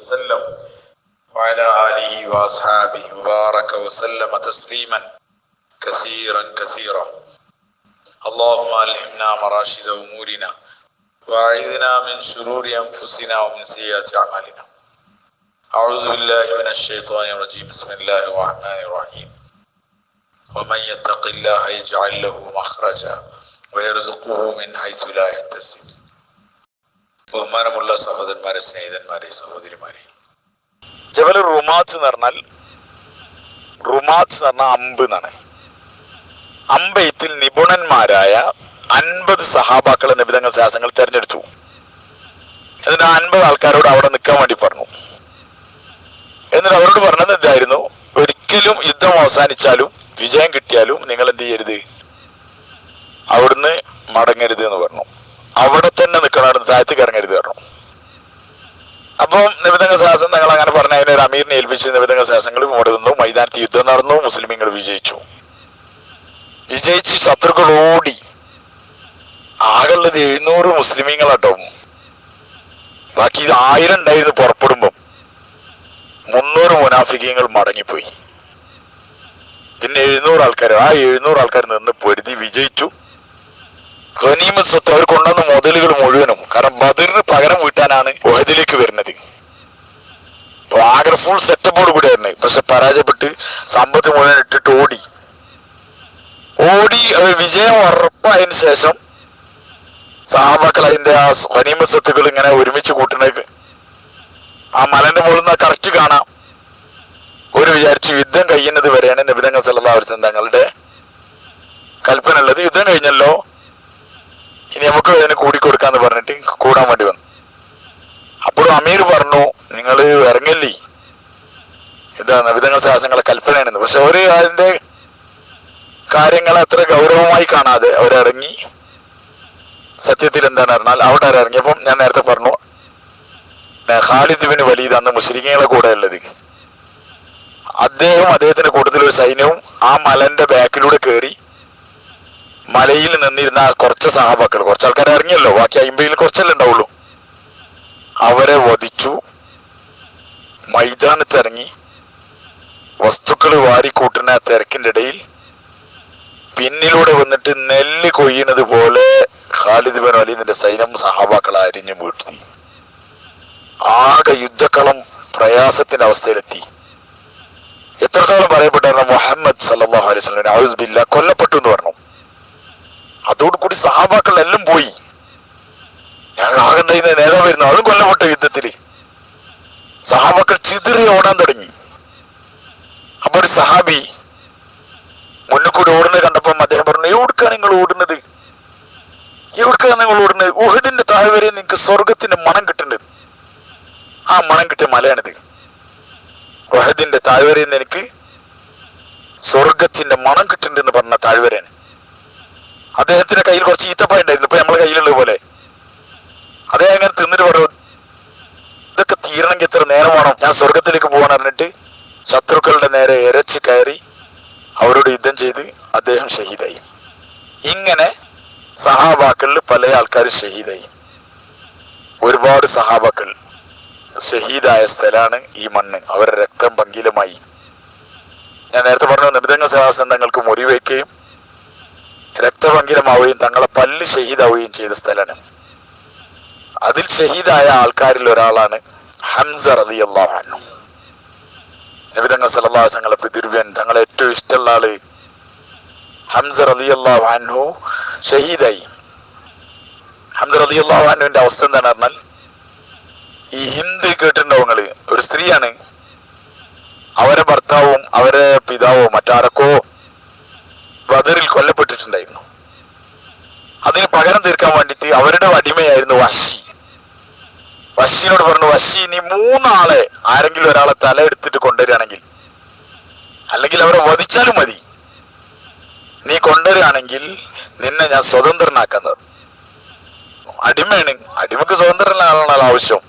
وسلم. وعلى آله وأصحابه وبارك وسلم تسليما كثيرا كثيرا. اللهم ألهمنا مراشد أمورنا وأعذنا من شرور أنفسنا ومن سيئات أعمالنا. أعوذ بالله من الشيطان الرجيم. بسم الله الرحمن الرحيم. ومن يتق الله يجعل له مخرجا ويرزقه من حيث لا يحتسب. ബഹുമാനമുള്ള സഹോദരന്മാരെ സ്നേഹിതന്മാരെ സഹോദരിമാരെ. ജബൽ റുമാത്ത് എന്ന് പറഞ്ഞാൽ റുമാത്ത് എന്ന് പറഞ്ഞാൽ അമ്പ് എന്നാണ്. അമ്പയത്തിൽ നിപുണന്മാരായ അൻപത് സഹാബാക്കളെ നിബിധങ്ങൾ ശാസങ്ങൾ തെരഞ്ഞെടുത്തു. എന്നിട്ട് ആ അൻപത് ആൾക്കാരോട് അവിടെ നിൽക്കാൻ വേണ്ടി പറഞ്ഞു. എന്നിട്ട് അവരോട് പറഞ്ഞത് എന്തായിരുന്നു? ഒരിക്കലും യുദ്ധം അവസാനിച്ചാലും വിജയം കിട്ടിയാലും നിങ്ങൾ എന്ത് ചെയ്യരുത്? അവിടുന്ന് മടങ്ങരുത് എന്ന് പറഞ്ഞു. അവിടെ തന്നെ നിൽക്കണമെന്ന് താഴ്ത്തി ഇറങ്ങരുത് കാരണം അപ്പം നിബിധക ശാസനം തങ്ങൾ അങ്ങനെ പറഞ്ഞ അതിനെ ഒരു അമീറിനെ ഏൽപ്പിച്ച് ശാസനങ്ങൾ ഇവിടെ നിന്നു മൈതാനത്ത് യുദ്ധം നടന്നു മുസ്ലിമീങ്ങൾ വിജയിച്ചു. വിജയിച്ച് ശത്രുക്കൾ ഓടി. ആകെയുള്ളത് എഴുന്നൂറ് മുസ്ലിമീങ്ങളാട്ടോ. ബാക്കി ഇത് ആയിരം ഉണ്ടായിരുന്നു പുറപ്പെടുമ്പം. മുന്നൂറ് മുനാഫിക്കങ്ങൾ മടങ്ങിപ്പോയി. പിന്നെ എഴുന്നൂറ് ആൾക്കാർ ആ എഴുന്നൂറ് ആൾക്കാർ നിന്ന് പൊരുതി വിജയിച്ചു. ഖനീമ സ്വത്ത് അവർ കൊണ്ടുവന്ന മുതലുകൾ മുഴുവനും. കാരണം ബദറിന് പകരം വീട്ടാനാണ് ഒഹദിലേക്ക് വരുന്നത്. ആകെ ഫുൾ സെറ്റപ്പോട് കൂടിയായിരുന്നു. പക്ഷെ പരാജയപ്പെട്ട് സമ്പത്ത് മുഴുവൻ ഇട്ടിട്ട് ഓടി. ഓടി അത് വിജയം ഉറപ്പായതിനു ശേഷം സഹാബാക്കൾ അതിന്റെ ആ ഗനീമ സ്വത്തുകൾ ഇങ്ങനെ ഒരുമിച്ച് കൂട്ടുന്നത് ആ മലന്റെ മുകളിൽ നിന്ന് കറക്റ്റ് കാണാം. ഒരു വിചാരിച്ചു യുദ്ധം കഴിയുന്നത് വരെയാണ് നിബിധങ്ങൾ സല്ലാവർഷം തങ്ങളുടെ കൽപ്പന ഉള്ളത്. യുദ്ധം കഴിഞ്ഞല്ലോ ഇനി നമുക്ക് അതിനെ കൂടിക്കൊടുക്കാന്ന് പറഞ്ഞിട്ട് കൂടാൻ വേണ്ടി വന്നു. അപ്പോഴും അമീർ പറഞ്ഞു നിങ്ങൾ ഇറങ്ങില്ലേ? എന്താണ് വിധങ്ങൾ ശാസനങ്ങളെ കൽപ്പനയാണെന്ന്. പക്ഷെ അവർ അതിന്റെ കാര്യങ്ങൾ അത്ര ഗൗരവമായി കാണാതെ അവരിറങ്ങി. സത്യത്തിൽ എന്താണ് പറഞ്ഞാൽ അവിടെ ഇറങ്ങിയപ്പം ഞാൻ നേരത്തെ പറഞ്ഞു ഖാലിദ് വലീദ് അന്ന് മുസ്ലിങ്ങളെ കൂടെ ഉള്ളത് അദ്ദേഹം അദ്ദേഹത്തിന്റെ കൂട്ടത്തിൽ ഒരു സൈന്യവും ആ മലന്റെ ബാക്കിലൂടെ കയറി മലയിൽ നിന്നിരുന്ന കുറച്ച് സഹാബാക്കൾ കുറച്ച് ആൾക്കാർ ഇറങ്ങിയല്ലോ ബാക്കി അയിമ്പയിൽ കുറച്ചല്ലേ ഉണ്ടാവുള്ളൂ. അവരെ വധിച്ചു. മൈതാനത്തിറങ്ങി വസ്തുക്കൾ വാരിക്കൂട്ടുന്ന തിരക്കിന്റെ ഇടയിൽ പിന്നിലൂടെ വന്നിട്ട് നെല്ല് കൊയ്യുന്നത് പോലെ ഖാലിദ് ബിൻ അലീദിന്റെ സൈന്യം സഹാബാക്കൾ അരിഞ്ഞു വീഴ്ത്തി. ആകെ യുദ്ധക്കളം പ്രയാസത്തിന്റെ അവസ്ഥയിലെത്തി. എത്രത്തോളം പറയപ്പെട്ടായിരുന്നു മുഹമ്മദ് സല്ലാഹു അലൈഹി സ്വലം ഔസ് ബില്ല കൊല്ലപ്പെട്ടു എന്ന് പറഞ്ഞു. അതോടുകൂടി സഹാബാക്കൾ എല്ലാം പോയി. ഞങ്ങൾ നേതാവ് വരുന്നു. അതും കൊല്ലപ്പെട്ട യുദ്ധത്തിൽ സഹാബാക്കൾ ചിതറി ഓടാൻ തുടങ്ങി. അപ്പൊ ഒരു സഹാബി മുന്നിൽ കൂടി ഓടുന്നത് കണ്ടപ്പം അദ്ദേഹം പറഞ്ഞു എവിടുക്കാണ് നിങ്ങൾ ഓടുന്നത്? എവിടുക്കാണ് നിങ്ങൾ ഓടുന്നത്? ഉഹദിന്റെ താഴെ വരെ നിങ്ങൾക്ക് സ്വർഗത്തിന്റെ മണം കിട്ടുന്നത് ആ മണം കിട്ടിയ മലയാണിത്. ഉഹദിന്റെ താഴ്വരയിൽ നിന്ന് എനിക്ക് സ്വർഗത്തിന്റെ മണം കിട്ടുന്നുണ്ടെന്ന് പറഞ്ഞ താഴ്വരയാണ് അദ്ദേഹത്തിന്റെ കയ്യിൽ കുറച്ച് ഈത്തപ്പഴം ഉണ്ടായിരുന്നു. ഇപ്പൊ നമ്മളെ കയ്യിലുള്ള പോലെ. അദ്ദേഹം ഇങ്ങനെ തിന്നിട്ട് പറഞ്ഞു ഇതൊക്കെ തീരണമെങ്കിൽ എത്ര നേരം വേണം. ഞാൻ സ്വർഗത്തിലേക്ക് പോകാൻ അറിഞ്ഞിട്ട് ശത്രുക്കളുടെ നേരെ ഇരച്ച് കയറി അവരോട് യുദ്ധം ചെയ്ത് അദ്ദേഹം ഷഹീദായി. ഇങ്ങനെ സഹാബാക്കളിൽ പല ആൾക്കാർ ഷഹീദായി. ഒരുപാട് സഹാബാക്കൾ ഷഹീദായ സ്ഥലമാണ് ഈ മണ്ണ്. അവരുടെ രക്തം പങ്കിലമായി ഞാൻ നേരത്തെ പറഞ്ഞു നിർദ്ദംഗ സഹാസന്ധങ്ങൾക്ക് മുറിവെക്കുകയും രക്തഭംഗിരമാവുകയും തങ്ങളെ പല്ല് ഷഹീദാവുകയും ചെയ്ത സ്ഥലമാണ്. അതിൽ ഷഹീദായ ആൾക്കാരിൽ ഒരാളാണ് ഹംസ റതി അള്ളാഹു നബിതങ്ങൾ തങ്ങളെ പിതൃവ്യൻ തങ്ങളെ ഏറ്റവും ഇഷ്ടമുള്ള ആൾ ഹംസ റതി അള്ളാഹു അൻഹു ഷഹീദായി. ഹംസ റതി അള്ളാഹു അൻഹുവിന്റെ അവസ്ഥ എന്താണ് പറഞ്ഞാൽ ഈ ഹിന്ദു കേട്ടിട്ടുണ്ടാവും നിങ്ങൾ. ഒരു സ്ത്രീയാണ്. അവരെ ഭർത്താവും അവരെ പിതാവോ മറ്റാരക്കോ ബദറിൽ കൊല്ലപ്പെട്ടിട്ടുണ്ടായിരുന്നു. അതിന് പകരം തീർക്കാൻ വേണ്ടിയിട്ട് അവരുടെ അടിമയായിരുന്നു വശി. വശിനോട് പറഞ്ഞു വശി നീ മൂന്നാളെ ആരെങ്കിലും ഒരാളെ തല എടുത്തിട്ട് കൊണ്ടുവരികയാണെങ്കിൽ അല്ലെങ്കിൽ അവരെ വധിച്ചാലും മതി. നീ കൊണ്ടുവരികയാണെങ്കിൽ നിന്നെ ഞാൻ സ്വതന്ത്രനാക്കുന്നത്. അടിമയാണ്. അടിമക്ക് സ്വതന്ത്രനാണല്ലോ ആവശ്യം.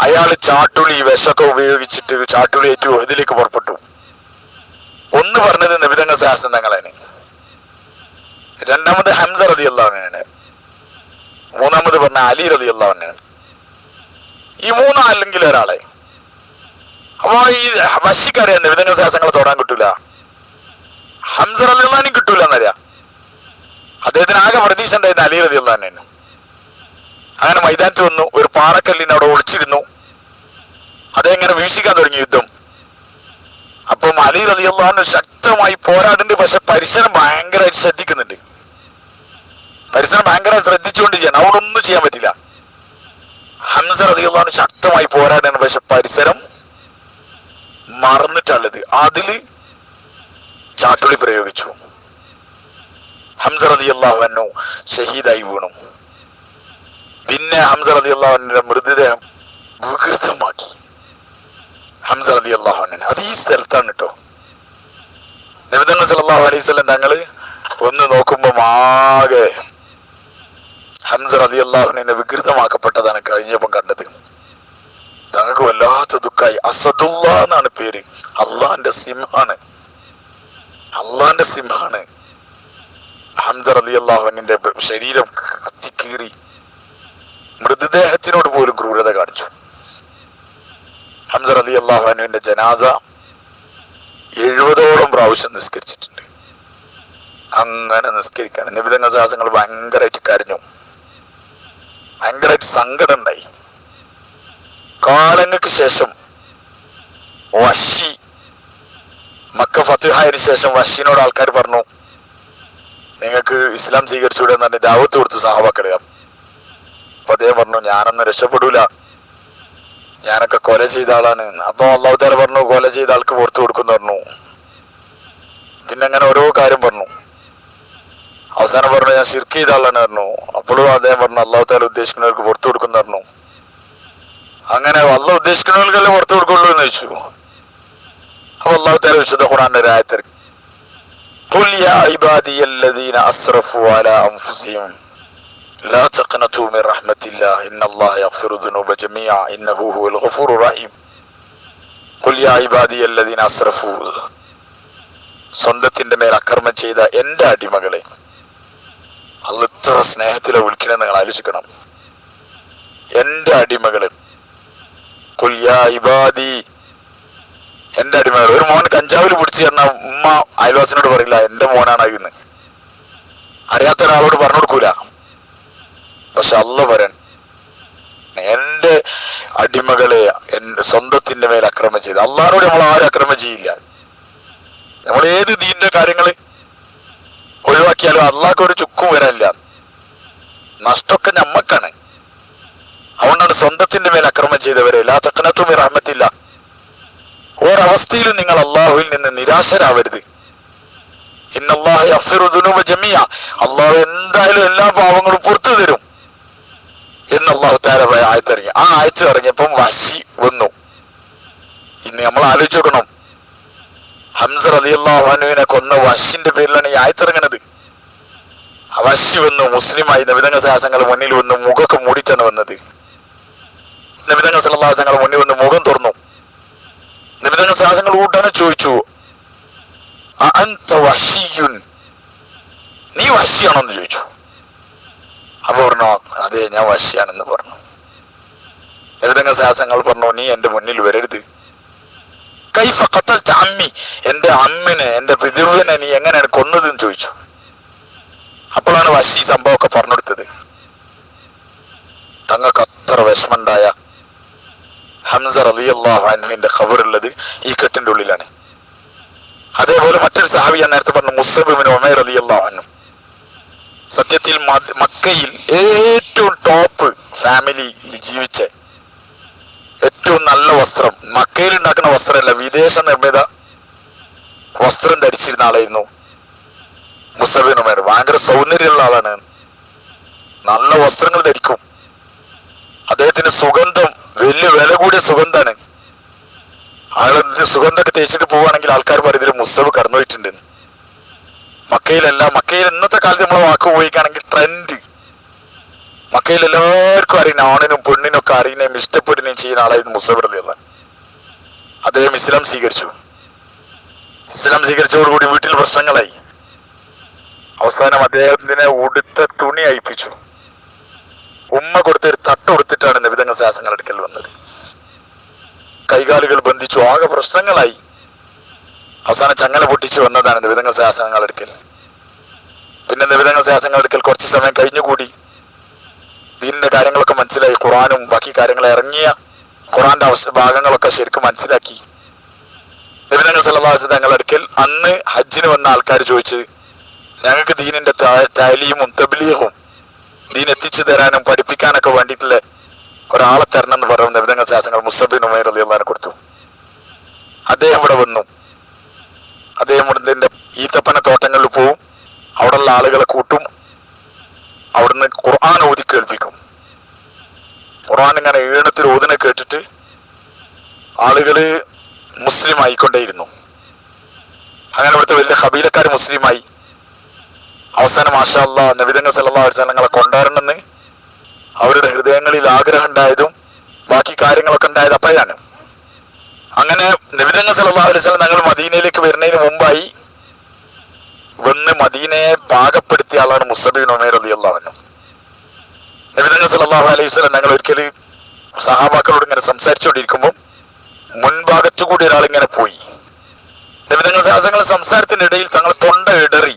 അയാൾ ചാട്ടുളി വിശൊക്കെ ഉപയോഗിച്ചിട്ട് ചാട്ടുളി ഏറ്റു ഇതിലേക്ക് പുറപ്പെട്ടു. ഒന്ന് പറഞ്ഞത് നിബിതങ്ങ ശാസനങ്ങളാണ് രണ്ടാമത് ഹംസ റതി അള്ളാഹുവിനാണ് മൂന്നാമത് പറഞ്ഞ അലി റതി അള്ളാഹുവിനാണ് ഈ മൂന്നാല്ലെങ്കിൽ ഒരാളെ. അപ്പൊ ഈ വശിക്കറിയാം നബിതങ്ങൾ ശാസനങ്ങൾ തൊടാൻ കിട്ടൂല. ഹംസർ അലിള്ളാനും കിട്ടൂല എന്നറിയാം. അദ്ദേഹത്തിന് ആകെ പ്രതീക്ഷ ഉണ്ടായിരുന്ന അലി റതി അള്ളഹാനും അങ്ങനെ മൈതാനത്ത് വന്നു ഒരു പാറക്കല്ലിനോട് ഒളിച്ചിരുന്നു. അതെങ്ങനെ വീക്ഷിക്കാൻ തുടങ്ങി യുദ്ധം. അപ്പം അലി അലി അള്ളഹാന് ശക്തമായി പോരാടുന്നുണ്ട് പക്ഷെ പരിസരം ഭയങ്കരമായിട്ട് ശ്രദ്ധിക്കുന്നുണ്ട്. പരിസരം ഭയങ്കര ശ്രദ്ധിച്ചുകൊണ്ട് ചെയ്യണം അവിടെ ഒന്നും ചെയ്യാൻ പറ്റില്ല. ഹംസ അലി അള്ളഹാന് ശക്തമായി പോരാടാണ് പക്ഷെ പരിസരം മറന്നിട്ടുള്ളത് അതിൽ ചാട്ടുളി പ്രയോഗിച്ചു. ഹംസ അലി അള്ളാഹു ഷഹീദായി വീണു. പിന്നെ ഹംസ അലി അള്ളാഹുവിന്റെ മൃതദേഹം വികൃതമാക്കി. ഹംസ റതി അള്ളാഹുവിനെ അത് ഈ സ്ഥലത്താണ് കേട്ടോ ഒന്ന് നോക്കുമ്പോ ആകെ ഹംസ റതി അള്ളാഹുനെ വികൃതമാക്കപ്പെട്ടതാണ് കഴിഞ്ഞപ്പം കണ്ടത്. തങ്ങൾക്ക് വല്ലാത്ത ദുഃഖായി. അസദുള്ള എന്നാണ് പേര്. അള്ളാന്റെ സിംഹാണ്. അള്ളാന്റെ സിംഹാണ്. ഹംസ റതി അള്ളാഹുനിന്റെ ശരീരം കത്തിക്കീറി മൃതദേഹത്തിനോട് പോലും ക്രൂരത കാണിച്ചു. ഹംസ റതി അള്ളാഹുവിന്റെ ജനാസ എഴുപതോളം പ്രാവശ്യം നിസ്കരിച്ചിട്ടുണ്ട്. അങ്ങനെ നിസ്കരിക്കാണ്. നിബിധങ്ങ സാഹസങ്ങൾ ഭയങ്കരമായിട്ട് കരഞ്ഞു. ഭയങ്കരമായിട്ട് സങ്കടം ഉണ്ടായി. കാലങ്ങൾക്ക് ശേഷം വഷി മക്ക ഫത്തിഹായതിനു ശേഷം വഷീനോട് ആൾക്കാർ പറഞ്ഞു നിങ്ങൾക്ക് ഇസ്ലാം സ്വീകരിച്ചൂടെ എന്ന് പറഞ്ഞ് ദാവത്ത് കൊടുത്തു സഹാബാക്കളെ. അപ്പൊ അദ്ദേഹം പറഞ്ഞു ഞാനൊന്നും രക്ഷപ്പെടൂല. ഞാനൊക്കെ കൊല ചെയ്ത ആളാണ് അപ്പൊ അള്ളാഹുദാല പറഞ്ഞു കൊല ചെയ്ത ആൾക്ക് പുറത്തു കൊടുക്കുന്നു പറഞ്ഞു പിന്നെ അങ്ങനെ ഓരോ കാര്യം പറഞ്ഞു അവസാനം പറഞ്ഞു ഞാൻ ശിർക്ക് ചെയ്ത ആളാണ് പറഞ്ഞു അപ്പോഴും അദ്ദേഹം പറഞ്ഞു അള്ളാഹുദാല ഉദ്ദേശിക്കുന്നവർക്ക് പുറത്തു കൊടുക്കുന്നു പറഞ്ഞു അങ്ങനെ അള്ള ഉദ്ദേശിക്കുന്നവർക്കല്ലേ പുറത്തു കൊടുക്കുള്ളൂ എന്ന് ചോദിച്ചു അപ്പൊ അള്ളാഹു താല വിശുദ്ധ ഖുറാന്റെ രായത്തിൽ قل يا عبادي الذين أسرفوا على أنفسهم لا تقنطوا من رحمة الله إن الله يغفر الذنوب جميعا إنه هو الغفور الرحيم قل يا عبادي الذين أسرفوا സ്വന്തത്തിന്റെ മേൽ അക്രമം ചെയ്ത എന്റെ അടിമകളെ അല്ല ഇത്ര സ്നേഹത്തിലെ വിളിക്കണമെന്ന് നിങ്ങൾ ആലോചിക്കണം എന്റെ അടിമകളെ കുൽ യാ ഇബാദി എന്റെ അടിമകൾ ഒരു മോൻ കഞ്ചാവിൽ പിടിച്ചു തന്ന ഉമ്മ അയൽവാസിനോട് പറയില്ല എന്റെ മോനാണ് ഇന്ന് അറിയാത്ത ഒരാളോട് പറഞ്ഞു കൊടുക്കൂല പക്ഷെ അല്ല വരൻ എന്റെ അടിമകളെ സ്വന്തത്തിന്റെ മേൽ അക്രമം ചെയ്ത് അള്ളാഹിനോട് നമ്മൾ ആരും അക്രമം ചെയ്യില്ല. നമ്മൾ ഏത് ദീന്റെ കാര്യങ്ങൾ ഒഴിവാക്കിയാലും അള്ളാഹ്ക്ക് ഒരു ചുക്കും വരാനില്ല. നഷ്ടമൊക്കെ നമ്മക്കാണ്. അതുകൊണ്ടാണ് സ്വന്തത്തിന്റെ മേൽ അക്രമം ചെയ്തവരെ എല്ലാ തക്കനത്തും റഹ്മത്തില്ല. ഒരവസ്ഥയിലും നിങ്ങൾ അള്ളാഹുവിൽ നിന്ന് നിരാശരാവരുത്. ഇന്നല്ലാഹു അഫ്സിറു ദുനൂബ ജമിയ അള്ളാഹു എന്തായാലും എല്ലാ പാവങ്ങളും പുറത്തു തരും. എന്ന് അള്ളാഹു താര ആയത്തിറങ്ങി. ആ ആയത്ത് ഇറങ്ങിയപ്പം വശി വന്നു. ഇന്ന് നമ്മൾ ആലോചിച്ച് നോക്കണം. ഹംസർ അലി അള്ളാഹുനുവിനെ കൊന്ന വശിന്റെ പേരിലാണ് ഈ ആയത്തിറങ്ങണത് വശി വന്നു മുസ്ലിമായി നബിതങ്ങ സാഹസങ്ങൾ മുന്നിൽ വന്നു മുഖമൊക്കെ മൂടിച്ചാണ് വന്നത്. നബിതങ്ങ സല്ലാസങ്ങൾ മുന്നിൽ വന്ന് മുഖം തുറന്നു. നബിതങ്ങ സാഹസങ്ങൾ കൂട്ടാണ് ചോദിച്ചു? നീ വശിയാണോ നീ വശിയാണോന്ന് ചോദിച്ചു. അപ്പൊ പറഞ്ഞു അതെ ഞാൻ വശിയാണെന്ന് പറഞ്ഞു. എഴുതങ്ങ സാഹസങ്ങൾ പറഞ്ഞു നീ എന്റെ മുന്നിൽ വരരുത്. കൈഫ ഖത്തൽത അമ്മി. എന്റെ അമ്മിനെ എന്റെ പിതൃവിനെ നീ എങ്ങനെയാണ് കൊന്നതെന്ന് ചോദിച്ചു. അപ്പോഴാണ് വശി സംഭവമൊക്കെ പറഞ്ഞെടുത്തത് തങ്ങൾക്ക് അത്ര വിഷമുണ്ടായ ഹംസ റളിയല്ലാഹു അൻഹുവിന്റെ ഖബറുള്ളത് ഈ കെട്ടിന്റെ ഉള്ളിലാണ്. അതേപോലെ മറ്റൊരു സഹാബി ഞാൻ നേരത്തെ പറഞ്ഞു മുസബിബിൻ ഒമേർ അൻഹു. സത്യത്തിൽ മക്കയിൽ ഏറ്റവും ടോപ്പ് ഫാമിലി ജീവിച്ച ഏറ്റവും നല്ല വസ്ത്രം മക്കയിൽ ഉണ്ടാക്കുന്ന വസ്ത്രമല്ല വിദേശ നിർമ്മിത വസ്ത്രം ധരിച്ചിരുന്ന ആളായിരുന്നു മുസബിൻ ഉമേർ ഭയങ്കര സൗന്ദര്യമുള്ള ആളാണ്. നല്ല വസ്ത്രങ്ങൾ ധരിക്കും. അദ്ദേഹത്തിന്റെ സുഗന്ധം വലിയ വില കൂടിയ സുഗന്ധാണ് അയാൾ സുഗന്ധമൊക്കെ തേച്ചിട്ട് പോവുകയാണെങ്കിൽ ആൾക്കാർ പറയും ഇതിൽ കടന്നു പോയിട്ടുണ്ട് മക്കയിലല്ല മക്കയിൽ ഇന്നത്തെ കാലത്ത് നമ്മൾ വാക്ക് ഉപയോഗിക്കുകയാണെങ്കിൽ ട്രെൻഡ് മക്കയിൽ എല്ലാവർക്കും അറിയുന്ന ആണിനും പെണ്ണിനും ഒക്കെ അറിയുന്നതും ഇഷ്ടപ്പെടുകയും ചെയ്യുന്ന ആളായിരുന്നു റളിയല്ലാഹു അൻഹു. അദ്ദേഹം ഇസ്ലാം സ്വീകരിച്ചു. ഇസ്ലാം സ്വീകരിച്ചതോടുകൂടി വീട്ടിൽ പ്രശ്നങ്ങളായി. അവസാനം അദ്ദേഹത്തിനെ ഉടുത്ത തുണി അയപ്പിച്ചു ഉമ്മ കൊടുത്തൊരു തട്ട് കൊടുത്തിട്ടാണ് നബിതങ്ങ ശാസങ്ങൾ എടുക്കൽ വന്നത്. കൈകാലുകൾ ബന്ധിച്ചു ആകെ പ്രശ്നങ്ങളായി. അവസാനം ചങ്ങല പൊട്ടിച്ചു വന്നതാണ് നിബിധങ്ങൾ ശാസനങ്ങൾ എടുക്കൽ. പിന്നെ നിബിധങ്ങൾ ശാസനങ്ങൾ എടുക്കൽ കുറച്ച് സമയം കഴിഞ്ഞുകൂടി. ദീനിന്റെ കാര്യങ്ങളൊക്കെ മനസ്സിലായി. ഖുറാനും ബാക്കി കാര്യങ്ങൾ ഇറങ്ങിയ ഖുറാന്റെ അവസ്ഥ ഭാഗങ്ങളൊക്കെ ശരിക്കും മനസ്സിലാക്കി. നിബിധങ്ങൾ സല്ലാസ് തങ്ങൾ എടുക്കൽ. അന്ന് ഹജ്ജിന് വന്ന ആൾക്കാർ ചോദിച്ചത് ഞങ്ങൾക്ക് ദീനിന്റെ താലീമും തബ്ലീഹും ദീൻ എത്തിച്ചു തരാനും പഠിപ്പിക്കാനൊക്കെ വേണ്ടിയിട്ടുള്ള ഒരാളെ തരണം എന്ന് പറയുന്ന നിബിധങ്ങൾ ശാസനങ്ങൾ മുസബിൻ ഉമേർ അലി അള്ളഹാനെ കൊടുത്തു. അദ്ദേഹം ഇവിടെ വന്നു. അദ്ദേഹം ഇവിടുത്തെ ഈത്തപ്പന തോട്ടങ്ങളിൽ പോവും. അവിടെയുള്ള ആളുകളെ കൂട്ടും. അവിടുന്ന് ഖുർആൻ ഓതി കേൾപ്പിക്കും. ഖുർആൻ ഇങ്ങനെ ഈണത്തിൽ ഓതിനെ കേട്ടിട്ട് ആളുകൾ മുസ്ലിം ആയിക്കൊണ്ടേയിരുന്നു. അങ്ങനെ ഇവിടുത്തെ വലിയ ഹബീലക്കാർ മുസ്ലിമായി അവസാനം മാഷാ നബിതങ്ങ നബിതങ്ങൾ സല്ലാ വസ്ലങ്ങളെ കൊണ്ടുവരണമെന്ന് അവരുടെ ഹൃദയങ്ങളിൽ ആഗ്രഹം ഉണ്ടായതും ബാക്കി കാര്യങ്ങളൊക്കെ ഉണ്ടായത് അപ്പോഴാണ്. അങ്ങനെ നബിതങ്ങൾ സല്ലല്ലാഹു അലൈഹി വസല്ലം മദീനയിലേക്ക് വരുന്നതിന് മുമ്പായി വന്ന് മദീനയെ പാകപ്പെടുത്തിയ ആളാണ് മുസബിൻ ഉമേർ അലി അൻഹു. നബിതങ്ങൾ സല്ലല്ലാഹു അലൈഹി വസല്ലം ഞങ്ങൾ ഒരിക്കൽ സഹാബാക്കളോട് ഇങ്ങനെ സംസാരിച്ചുകൊണ്ടിരിക്കുമ്പോൾ മുൻഭാഗത്തു കൂടി ഒരാൾ ഇങ്ങനെ പോയി. നബിതങ്ങൾ സാഹസങ്ങൾ സംസാരത്തിനിടയിൽ തങ്ങൾ തൊണ്ട ഇടറി.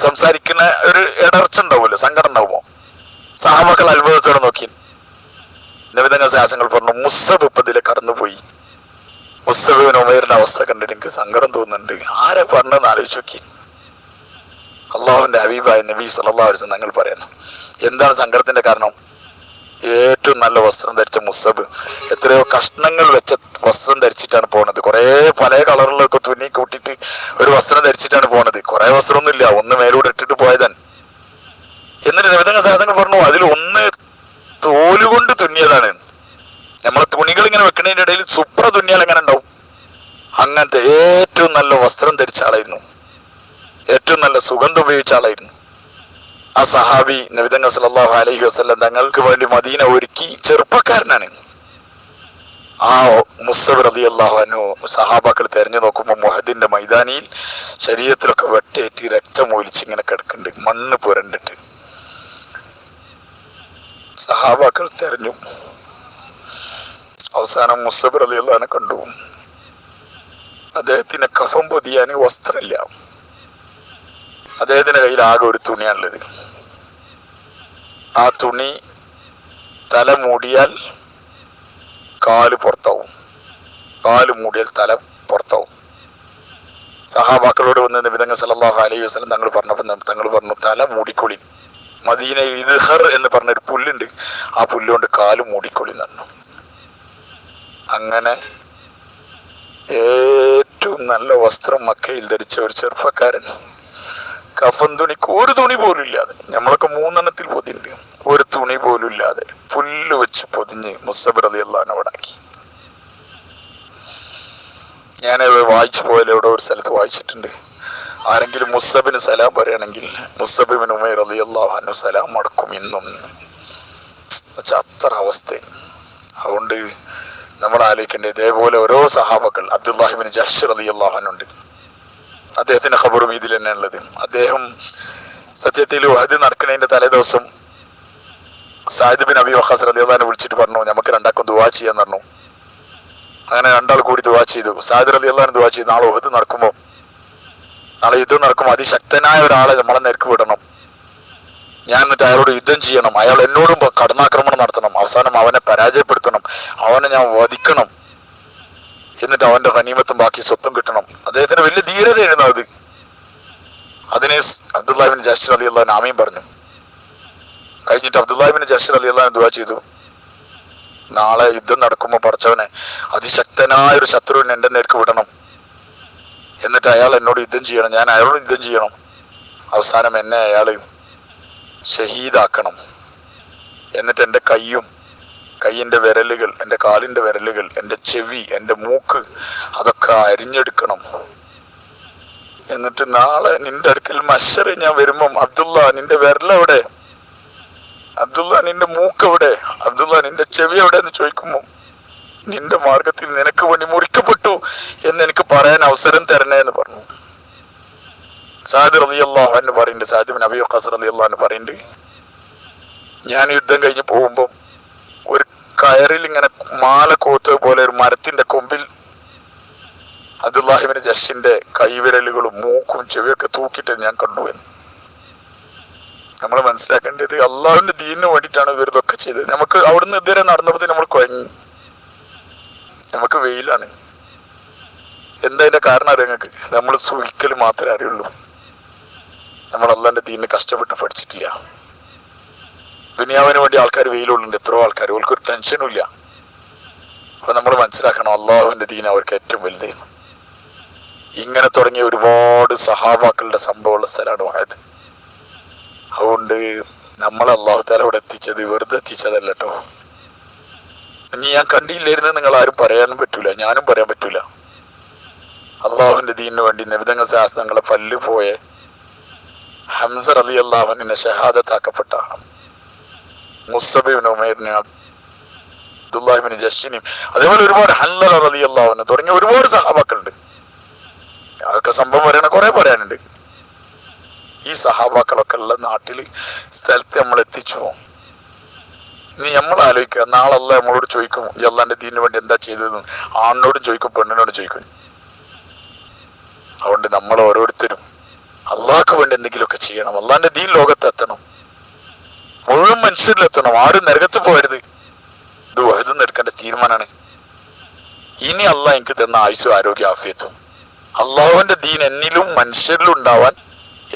സംസാരിക്കുന്ന ഒരു ഇടർച്ച ഉണ്ടാവുമല്ലോ സങ്കടം ഉണ്ടാവുമോ? സഹാബാക്കൾ അത്ഭുതത്തോടെ നോക്കി. നബിതങ്ങൾ സാഹസങ്ങൾ പറഞ്ഞു മുസബ് ഇപ്പതിലെ കടന്നുപോയി. മുസ്തഫിൻ ഉമേറിന്റെ അവസ്ഥ കണ്ടിട്ട് എനിക്ക് സങ്കടം തോന്നുന്നുണ്ട്. ആരെ പറഞ്ഞെന്ന് ആലോചിച്ച് നോക്കി. അള്ളാഹുവിന്റെ ഹബീബായ നബി സല്ലാ അലൈഹി തങ്ങൾ പറയുന്നു. എന്താണ് സങ്കടത്തിന്റെ കാരണം? ഏറ്റവും നല്ല വസ്ത്രം ധരിച്ച മുസബ് എത്രയോ കഷ്ണങ്ങൾ വെച്ച വസ്ത്രം ധരിച്ചിട്ടാണ് പോണത്. കുറെ പല കളറിലൊക്കെ തുന്നി കൂട്ടിയിട്ട് ഒരു വസ്ത്രം ധരിച്ചിട്ടാണ് പോണത്. കുറെ വസ്ത്രമൊന്നുമില്ല. ഒന്ന് മേലൂടെ ഇട്ടിട്ട് പോയതൻ എന്നിട്ട് നിബന്ധന സാഹസങ്ങൾ പറഞ്ഞു അതിൽ ഒന്ന് തോലുകൊണ്ട് തുന്നിയതാണ്. നമ്മളെ തുണികൾ ഇങ്ങനെ വെക്കുന്നതിന്റെ ഇടയിൽ സുപ്ര തുന്നിയാൽ എങ്ങനെ ഉണ്ടാവും? അങ്ങനത്തെ ഏറ്റവും നല്ല വസ്ത്രം ധരിച്ച ആളായിരുന്നു. ഏറ്റവും നല്ല സുഗന്ധം ഉപയോഗിച്ച ആളായിരുന്നു. ആ സഹാബി നബിതങ്ങൾ സല്ലല്ലാഹു അലഹി വസ്ലം തങ്ങൾക്ക് വേണ്ടി മദീന ഒരുക്കി ചെറുപ്പക്കാരനാണ്. ആ മുസ്തബ് അലി അള്ളാഹു സഹാബാക്കൾ തെരഞ്ഞു നോക്കുമ്പോൾ മുഹദിന്റെ മൈതാനിയിൽ ശരീരത്തിലൊക്കെ വെട്ടേറ്റ് രക്തം ഒലിച്ച് ഇങ്ങനെ കിടക്കുന്നുണ്ട് മണ്ണ് പുരണ്ടിട്ട്. സഹാബാക്കൾ തെരഞ്ഞു. അവസാനം മുസ്തബ് അലി അള്ളഹാനെ കണ്ടു. അദ്ദേഹത്തിന് കഫം പൊതിയാൻ വസ്ത്രമില്ല. അദ്ദേഹത്തിന്റെ കയ്യിൽ ആകെ ഒരു തുണിയാണുള്ളത്. ആ തുണി തല മൂടിയാൽ കാൽ പുറത്താവും. കാൽ മൂടിയാൽ തല പുറത്താവും. സഹാബാക്കളോട് വന്ന് നിബിതങ്ങൾ സല്ലല്ലാഹു അലൈഹി വസ്ലം തങ്ങൾ പറഞ്ഞപ്പോൾ തങ്ങൾ പറഞ്ഞു തല മൂടിക്കൊളി മദീനയിൽ ഇദ്ഹർ എന്ന് പറഞ്ഞൊരു പുല്ലുണ്ട്. ആ പുല്ലുകൊണ്ട് കാൽ മൂടിക്കൊളി പറഞ്ഞു. അങ്ങനെ ഏറ്റവും നല്ല വസ്ത്രം മക്കയിൽ ധരിച്ച ഒരു ചെറുപ്പക്കാരൻ. കഫൻ തുണിക്ക് ഒരു തുണി പോലും ഇല്ലാതെ. നമ്മളൊക്കെ മൂന്നെണ്ണത്തിൽ പൊതിണ്ട് ഒരു തുണി പോലും ഇല്ലാതെ പുല്ല് വെച്ച് പൊതിഞ്ഞ് മുസബർ അലി അള്ളഹാനോടാക്കി ഞാൻ വായിച്ചു പോയാലും എവിടെ ഒരു സ്ഥലത്ത് വായിച്ചിട്ടുണ്ട്. ആരെങ്കിലും മുസബിന് സലാം പറയുകയാണെങ്കിൽ മുസബിന് ഉമേർ അലി അള്ളാഹു സലാം മടക്കും ഇന്നും. അത്ര അവസ്ഥ അതുകൊണ്ട് നമ്മൾ ആലോചിക്കേണ്ടത് ഇതേപോലെ ഓരോ സഹാബക്കൾ അബ്ദുല്ലാഹിബിൻ ജഷർ അലി അള്ളാഹനുണ്ട് അദ്ദേഹത്തിന്റെ ഖബറും ഇതിൽ തന്നെ ഉള്ളത്. അദ്ദേഹം സത്യത്തിൽ വഹദ് നടക്കുന്നതിന്റെ തലേദിവസം Sayid bin Abi Waqas Ali അള്ളഹാനെ വിളിച്ചിട്ട് പറഞ്ഞു നമുക്ക് രണ്ടാക്കും ദുവാ ചെയ്യാന്ന് പറഞ്ഞു. അങ്ങനെ രണ്ടാൾ കൂടി ദുവാ ചെയ്തു. സാഹിദ് അലി അള്ളഹാൻ ദുവാ ചെയ്തു. നാളെ വഹദ് നടക്കുമ്പോൾ നാളെ യുദ്ധം നടക്കുമ്പോൾ അതിശക്തനായ ഒരാളെ നമ്മളെ നിരക്ക് വിടണം. ഞാൻ എന്നിട്ട് അയാളോട് യുദ്ധം ചെയ്യണം. അയാൾ എന്നോടും കടന്നാക്രമണം നടത്തണം. അവസാനം അവനെ പരാജയപ്പെടുത്തണം. അവനെ ഞാൻ വധിക്കണം. എന്നിട്ട് അവന്റെ ഹനീമത്തും ബാക്കി സ്വത്തും കിട്ടണം. അദ്ദേഹത്തിന് വലിയ ധീരതയായിരുന്നു അത്. അതിനെ അബ്ദുല്ലാഹിബിൻ ജസ്റ്റിൻ അലി അള്ളഹാൻ ആമയും പറഞ്ഞു. കഴിഞ്ഞിട്ട് അബ്ദുല്ലാഹിബിൻ ജസ്റ്റിൻ അലി അള്ളഹാൻ ദുവാ ചെയ്തു. നാളെ യുദ്ധം നടക്കുമ്പോൾ പറച്ചവനെ അതിശക്തനായ ഒരു ശത്രുവിനെ എന്റെ നേർക്ക് വിടണം. എന്നിട്ട് അയാൾ എന്നോട് യുദ്ധം ചെയ്യണം. ഞാൻ അയാളോട് യുദ്ധം ചെയ്യണം. അവസാനം എന്നെ അയാൾ ഷഹീദാക്കണം. എന്നിട്ട് എന്റെ കൈയും കൈയിന്റെ വിരലുകൾ എന്റെ കാലിന്റെ വിരലുകൾ എന്റെ ചെവി എന്റെ മൂക്ക് അതൊക്കെ അരിഞ്ഞെടുക്കണം. എന്നിട്ട് നാളെ നിന്റെ അടുത്തിൽ മഷറ് ഞാൻ വരുമ്പം അബ്ദുള്ള നിന്റെ വിരലെവിടെ അബ്ദുള്ള നിന്റെ മൂക്ക് എവിടെ? അബ്ദുള്ള നിന്റെ ചെവി എവിടെ എന്ന് ചോദിക്കുമ്പോൾ നിന്റെ മാർഗത്തിൽ നിനക്ക് വേണ്ടി മുറിക്കപ്പെട്ടു എന്ന് എനിക്ക് പറയാൻ അവസരം തരണേ എന്ന് പറഞ്ഞു. സാദ് റബിയല്ലാഹു എന്ന് പറയുന്നുണ്ട്. സാദിബിൻ അബി ഖസർ അലി എന്ന് പറയുന്നുണ്ട്. ഞാൻ യുദ്ധം കഴിഞ്ഞ് പോകുമ്പോൾ ഒരു കയറിൽ ഇങ്ങനെ മാല കോത്തത് പോലെ ഒരു മരത്തിന്റെ കൊമ്പിൽ അബ്ദുല്ലാഹിബിന് ജഷിന്റെ കൈവിരലുകളും മൂക്കും ചെവിയൊക്കെ തൂക്കിയിട്ട് ഞാൻ കണ്ടുവെന്ന് നമ്മൾ മനസ്സിലാക്കേണ്ടത് അള്ളാഹുവിന്റെ ദീനിന് വേണ്ടിയിട്ടാണ് ഇവർ ഇതൊക്കെ ചെയ്തത്. നമുക്ക് അവിടുന്ന് ഇതുവരെ നടന്നപ്പോൾ നമ്മൾ കുഴങ്ങി നമുക്ക് വെയിലാണ്. എന്താ അതിന്റെ കാരണം അറിയാം നിങ്ങൾക്ക്? നമ്മൾ സുഖിക്കൽ മാത്രമേ അറിയുള്ളൂ. നമ്മൾ അള്ളാന്റെ ദീനിന് കഷ്ടപ്പെട്ട് പഠിച്ചിട്ടില്ല. ദുനിയാവിന് വേണ്ടി ആൾക്കാർ വെയിലുള്ളുണ്ട് എത്രയോ ആൾക്കാർ അവർക്ക് ഒരു ടെൻഷനും ഇല്ല. അപ്പൊ നമ്മൾ മനസ്സിലാക്കണം അള്ളാഹുവിന്റെ ദീൻ അവർക്ക് ഏറ്റവും വലുത്. ഇങ്ങനെ തുടങ്ങിയ ഒരുപാട് സഹാബാക്കളുടെ സംഭവമുള്ള സ്ഥലമാണ് വായത് അതുകൊണ്ട് നമ്മൾ അള്ളാഹു താല ഇവിടെ എത്തിച്ചത് വെറുതെ എത്തിച്ചതല്ല കേട്ടോ ഇനി ഞാൻ കണ്ടില്ലായിരുന്ന നിങ്ങൾ ആരും പറയാനും പറ്റൂല. ഞാനും പറയാൻ പറ്റൂല. അള്ളാഹുവിന്റെ ദീനിന് വേണ്ടി നിബിതങ്ങൾ ശാസ്ത്രങ്ങളെ പല്ല് പോയ ഹംസ അലി അള്ളാഹുവിനെ ഷഹാദത്താക്കപ്പെട്ട മുസബിബിന് ഉമേറിനെ അബ്ദുല്ലാഹിബിന് ജഷിനും അതേപോലെ ഒരുപാട് ഹല്ലൽ അലി അള്ളാഹുവിനെ തുടങ്ങിയ ഒരുപാട് സഹാബാക്കളുണ്ട്. അതൊക്കെ സംഭവം പറയണ കുറെ പറയാനുണ്ട്. ഈ സഹാബാക്കളൊക്കെ ഉള്ള നാട്ടിൽ സ്ഥലത്ത് നമ്മൾ എത്തിച്ചു? പോകും ഇനി നമ്മൾ ആലോചിക്കുക നാളെ അല്ല നമ്മളോട് ചോദിക്കും ഈ ദീനിന് വേണ്ടി എന്താ ചെയ്തതെന്ന്? ആണിനോടും ചോദിക്കും പെണ്ണിനോടും ചോദിക്കും. അതുകൊണ്ട് നമ്മൾ ഓരോരുത്തരും അള്ളാഹ്ക്ക് വേണ്ടി എന്തെങ്കിലുമൊക്കെ ചെയ്യണം. അള്ളാന്റെ ദീൻ ലോകത്ത് എത്തണം. മുഴുവൻ മനുഷ്യരിലെത്തണം ആരും നരകത്ത് പോകരുത്. ഇത് വഹിതെന്ന് എടുക്കേണ്ട തീരുമാനമാണ് ഇനി അള്ളാഹ് എനിക്ക് തന്ന ആയുസ് ആരോഗ്യ ആഫിയത്തും. അള്ളാഹുവിന്റെ ദീൻ എന്നിലും മനുഷ്യരിലും ഉണ്ടാവാൻ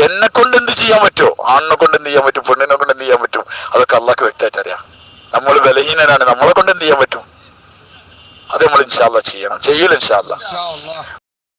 എന്നെ കൊണ്ട് എന്ത് ചെയ്യാൻ പറ്റുമോ? ആണിനെ കൊണ്ട് എന്ത് ചെയ്യാൻ പറ്റും? പെണ്ണിനെ കൊണ്ട് എന്ത് ചെയ്യാൻ പറ്റും? അതൊക്കെ അള്ളാഹ്ക്ക് വ്യക്തമായിട്ട് അറിയാം. നമ്മൾ ബലഹീനനാണ് നമ്മളെ കൊണ്ട് എന്ത് ചെയ്യാൻ പറ്റും? അത് നമ്മൾ ഇൻഷാല്ല ചെയ്യണം. ചെയ്യൂല ഇൻഷാല്ല